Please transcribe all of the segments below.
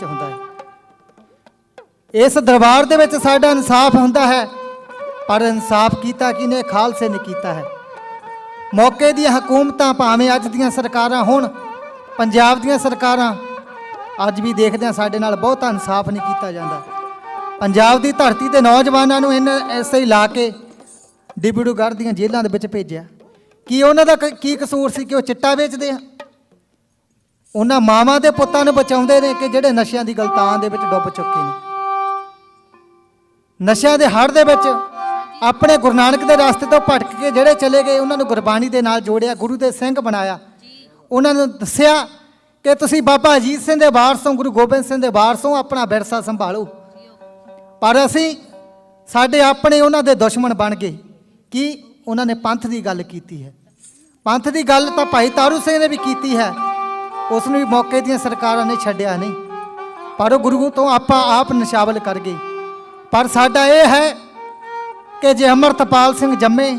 ਚ ਹੁੰਦਾ ਹੈ। ਇਸ ਦਰਬਾਰ ਦੇ ਵਿੱਚ ਸਾਡਾ ਇਨਸਾਫ ਹੁੰਦਾ ਹੈ, ਪਰ ਇਨਸਾਫ ਕੀਤਾ ਕਿਨੇ ਖਾਲਸੇ ਨੇ ਕੀਤਾ ਹੈ। ਮੌਕੇ ਦੀਆਂ ਹਕੂਮਤਾਂ ਭਾਵੇਂ ਅੱਜ ਦੀਆਂ ਸਰਕਾਰਾਂ ਹੋਣ, ਪੰਜਾਬ ਦੀਆਂ ਸਰਕਾਰਾਂ, ਅੱਜ ਵੀ ਦੇਖਦੇ ਹਾਂ ਸਾਡੇ ਨਾਲ ਬਹੁਤਾ ਇਨਸਾਫ ਨਹੀਂ ਕੀਤਾ ਜਾਂਦਾ। ਪੰਜਾਬ ਦੀ ਧਰਤੀ ਦੇ ਨੌਜਵਾਨਾਂ ਨੂੰ ਇਹਨਾਂ ਐਸੇ ਹੀ ਲਾ ਕੇ ਡਿਬੜੂਗੜ੍ਹ ਦੀਆਂ ਜੇਲ੍ਹਾਂ ਦੇ ਵਿੱਚ ਭੇਜਿਆ। ਕੀ ਉਹਨਾਂ ਦਾ ਕ- ਕੀ ਕਸੂਰ ਸੀ ਕਿ ਉਹ ਚਿੱਟਾ ਵੇਚਦੇ ਆ? ਉਹਨਾਂ ਮਾਵਾਂ ਦੇ ਪੁੱਤਾਂ ਨੂੰ ਬਚਾਉਂਦੇ ਨੇ ਕਿ ਜਿਹੜੇ ਨਸ਼ਿਆਂ ਦੀ ਗਲਤਾਨ ਦੇ ਵਿੱਚ ਡੁੱਬ ਚੁੱਕੇ ਨੇ। ਨਸ਼ਿਆਂ ਦੇ ਹੜ ਦੇ ਵਿੱਚ ਆਪਣੇ ਗੁਰੂ ਨਾਨਕ ਦੇ ਰਸਤੇ ਤੋਂ ਭਟਕ ਕੇ ਜਿਹੜੇ ਚਲੇ ਗਏ, ਉਹਨਾਂ ਨੂੰ ਗੁਰਬਾਣੀ ਦੇ ਨਾਲ ਜੋੜਿਆ, ਗੁਰੂ ਦੇ ਸਿੰਘ ਬਣਾਇਆ। ਉਹਨਾਂ ਨੂੰ ਦੱਸਿਆ ਕਿ ਤੁਸੀਂ ਬਾਬਾ ਅਜੀਤ ਸਿੰਘ ਦੇ ਵਾਰਸੋਂ ਗੁਰੂ ਗੋਬਿੰਦ ਸਿੰਘ ਦੇ ਵਾਰਸੋਂ ਆਪਣਾ ਵਿਰਸਾ ਸੰਭਾਲੋ। ਪਰ ਅਸੀਂ ਸਾਡੇ ਆਪਣੇ ਉਹਨਾਂ ਦੇ ਦੁਸ਼ਮਣ ਬਣ ਗਏ ਕਿ ਉਹਨਾਂ ਨੇ ਪੰਥ ਦੀ ਗੱਲ ਕੀਤੀ ਹੈ। ਪੰਥ ਦੀ ਗੱਲ ਤਾਂ ਭਾਈ ਤਾਰੂ ਸਿੰਘ ਨੇ ਵੀ ਕੀਤੀ ਹੈ। ਉਸ ਨੂੰ ਵੀ ਮੌਕੇ ਦੀਆਂ ਸਰਕਾਰਾਂ ਨੇ ਛੱਡਿਆ ਨਹੀਂ। ਪਰ ਉਹ ਗੁਰੂ ਤੋਂ ਆਪਾਂ ਆਪ ਨਿਸ਼ਾਵਲ ਕਰ ਗਏ। ਪਰ ਸਾਡਾ ਇਹ ਹੈ ਕਿ ਜੇ ਅਮਰਤਪਾਲ ਸਿੰਘ ਜੰਮੇ,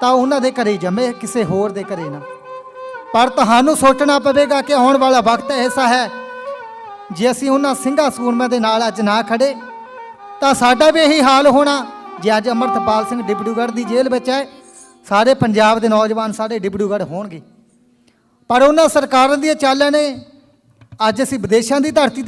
ਤਾਂ ਉਹਨਾਂ ਦੇ ਘਰੇ ਜੰਮੇ, ਕਿਸੇ ਹੋਰ ਦੇ ਘਰੇ ਨਾ। ਪਰ ਤੁਹਾਨੂੰ ਸੋਚਣਾ ਪਵੇਗਾ ਕਿ ਆਉਣ ਵਾਲਾ ਵਕਤ ਐਸਾ ਹੈ, ਜੇ ਅਸੀਂ ਉਹਨਾਂ ਸਿੰਘਾਂ ਸੂਰਮਿਆਂ ਦੇ ਨਾਲ ਅੱਜ ਨਾ ਖੜੇ, ਤਾਂ ਸਾਡਾ ਵੀ ਇਹੀ ਹਾਲ ਹੋਣਾ। ਜੇ ਅੱਜ ਅਮਰਤਪਾਲ ਸਿੰਘ ਡਿਬੜੂਗੜ੍ਹ ਦੀ ਜੇਲ੍ਹ ਵਿੱਚ ਹੈ, ਸਾਰੇ ਪੰਜਾਬ ਦੇ ਨੌਜਵਾਨ ਸਾਡੇ ਡਿਬੜੂਗੜ੍ਹ ਹੋਣਗੇ। ਪਰ ਉਹਨਾਂ ਸਰਕਾਰਾਂ ਦੀਆਂ ਚਾਲਾਂ ਨੇ। ਅੱਜ ਅਸੀਂ ਵਿਦੇਸ਼ਾਂ ਦੀ ਧਰਤੀ ਤੇ